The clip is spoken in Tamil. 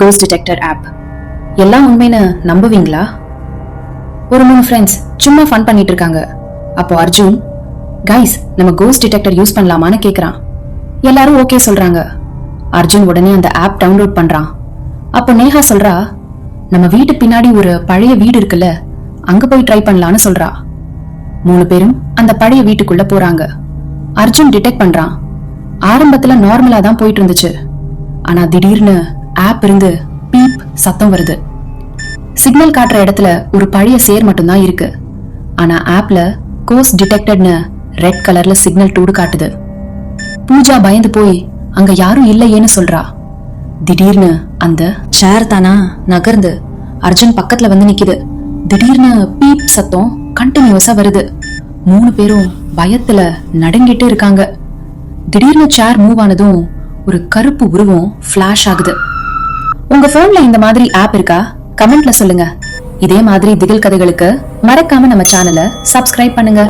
கோஸ்ட் டிடெக்டர் ஆப் எல்லாம் உண்மைன்னு நம்புவீங்களா? ஒரு மூணு ஃப்ரெண்ட்ஸ் சும்மா ஃபன் பண்ணிட்டு இருக்காங்க. அப்போ அர்ஜுன் கைஸ் நம்ம கோஸ்ட் டிடெக்டர் யூஸ் பண்ணலாமான்னு கேட்குறான் எல்லாரும் ஓகே சொல்றாங்க. அர்ஜுன் உடனே அந்த ஆப் டவுன்லோட் பண்றான். அப்போ நேஹா சொல்றா நம்ம வீட்டு பின்னாடி ஒரு பழைய வீடு இருக்குல்ல அங்க போய் ட்ரை பண்ணலான்னு சொல்றா. மூணு பேரும் அந்த பழைய வீட்டுக்குள்ள போறாங்க. அர்ஜுன் டிடெக்ட் பண்றான். ஆரம்பத்துல நார்மலா தான் போயிட்டு இருந்துச்சு. ஆனா திடீர்னு ஆப் இருந்து பீப் சத்தம் வருது. சிக்னல் காட்டுற இடத்துல ஒரு பழைய சேர் மட்டும்தான் இருக்கு. ஆனா ஆப்ல கோஸ் டிடெக்டட்னு ரெட் கலர்ல சிக்னல் டூடு காட்டுது. பூஜா பயந்து போய் அங்க யாரும் இல்லையேன்னு சொல்றா. திடீர்னு அந்த சேர் தானா நகர்ந்து அர்ஜுன் பக்கத்துல வந்து நிக்குது. திடீர்னு பீப் சத்தம் கண்டினியூஸா வருது. மூணு பேரும் பயத்துல நடுங்கிட்டு இருக்காங்க. திடீர்னு சேர் மூவ் ஆனதும் ஒரு கருப்பு உருவம் ஃபிளாஷ் ஆகுது. உங்க போன்ல இந்த மாதிரி ஆப் இருக்கா? கமெண்ட்ல சொல்லுங்க. இதே மாதிரி திகில் கதைகளுக்கு மறக்காம நம்ம சேனலை சப்ஸ்கிரைப் பண்ணுங்க.